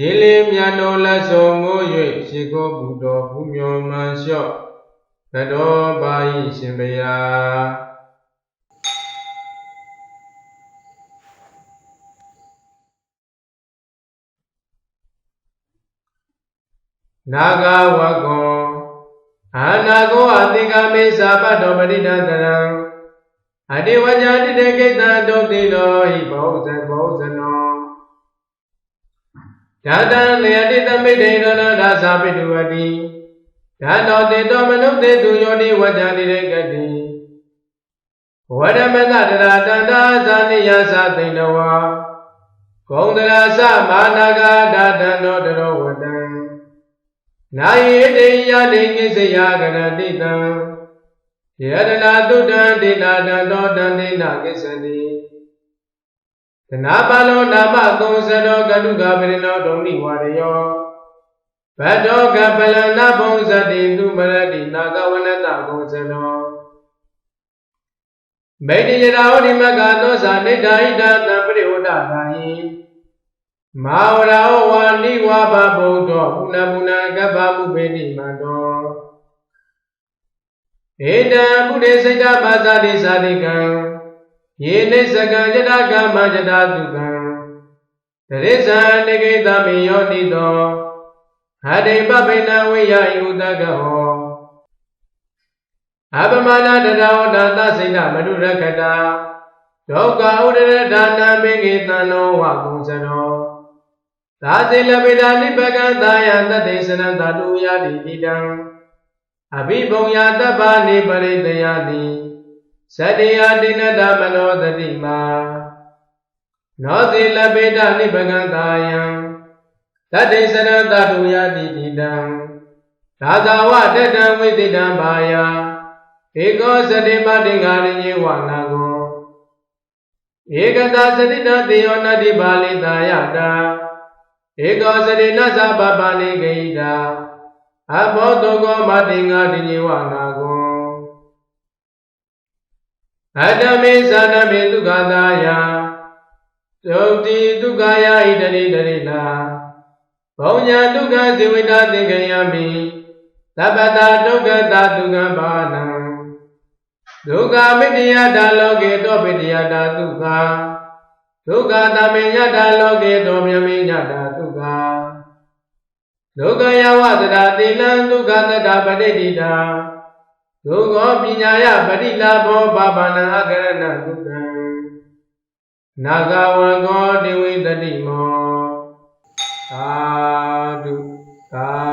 ရေလေမြတ်တော်လက်ဆောင်မိုး၍ရှိခိုးပူတော်ဘုမျောမှန်လျှော့သတော်ပါ၏ရှင်ဘုရားနာဂဝကောအာနာကောအတိကမေသာပတ္တောပရိဒတရံအတိဝဇာတိတေကိတံဒုတိလောဟိဘောဇဘောဇနော ဓာတံလေအတိတမိတေရဏဒါသာပိတုဝတိဓာတောတေတောမနုတေသူယောတိဝဇာတိတေကတိဝရမတတရာတန္တာဇာနိယသသိတဝါဂုံတရာသမာနာဂဓာတံတောတရောဝတံနာယေတေယတေကိစ္စယကရတိတံယရဏတုတံဒေတာတံတောတံနေနာကိစ္စတိ သနာပါလောနာမကုံစရောကတုကပရိနောဒုံနိဝရယောဘတ်တော်ကပလနာဘုံဇတိသူမရတိနာဂဝနတကုံစရောမေတ္တိယရာဝတိမကသောဇာနေဒာဟိတသံပရိဝဒတာယိမာဝရဝဝနိဝဘဗုဒ္ဓပုဏ္ဏပုဏ္ဏကပ္ပမုပေတိမန္တောဧတံပုရိစိတ်တပါဇာတိသာတိကံ ယေနိစ္စကံယတကမ္မယတတုကံတရိစ္ဆာနိကေတမေယောတိတောဟတိပပိနဝိယယုတကဟောအပမနာတရောဒသစိဏမနုရခတာဒုက္ခဥဒရဒါနမေကေတံနောဝကုံစရောသာစေလပိတာနိပကံသာယတတေစနတတုယာတိတိတံအဘိဘုံယာတပ္ပနိပရိတယတိ သတ္တယတိနတမနောတတိမာနောစေလပိတာနိပကံသာယံတတေစနတတုယာတိတိတံသာသာဝတတံဝိတိတံဘာယဧကောသတိပတိငါရိယေဝနာကောဧကတာသတိတတေယောနတိပါလိတာယတာဧကောစရိနသပပနိဂိတာအဘောတုကောမတိငါတိညဝနာကော အတ္တမေသတမေဒုက္ခသာယသုတိဒုက္ခယဣတရိတရိလာဘုံညာဒုက္ခဇေဝိတာသင်္ကယမိသဗ္ဗတာဒုက္ခတာဒုက္ခဘာနံဒုက္ခမိတ္တယတာလောကေတောပိတ္တယတာဒုက္ခဒုက္ခတမေညတာလောကေတောမြမေညတာဒုက္ခဒုက္ခယဝသရာတိလံဒုက္ခတတပဋိတိတာ ဒုက္ခပညာယပရိလာဘောပါပနအကရဏဒုက္ခံနာဂဝံကောတိဝိတတိမောသာဓုသာ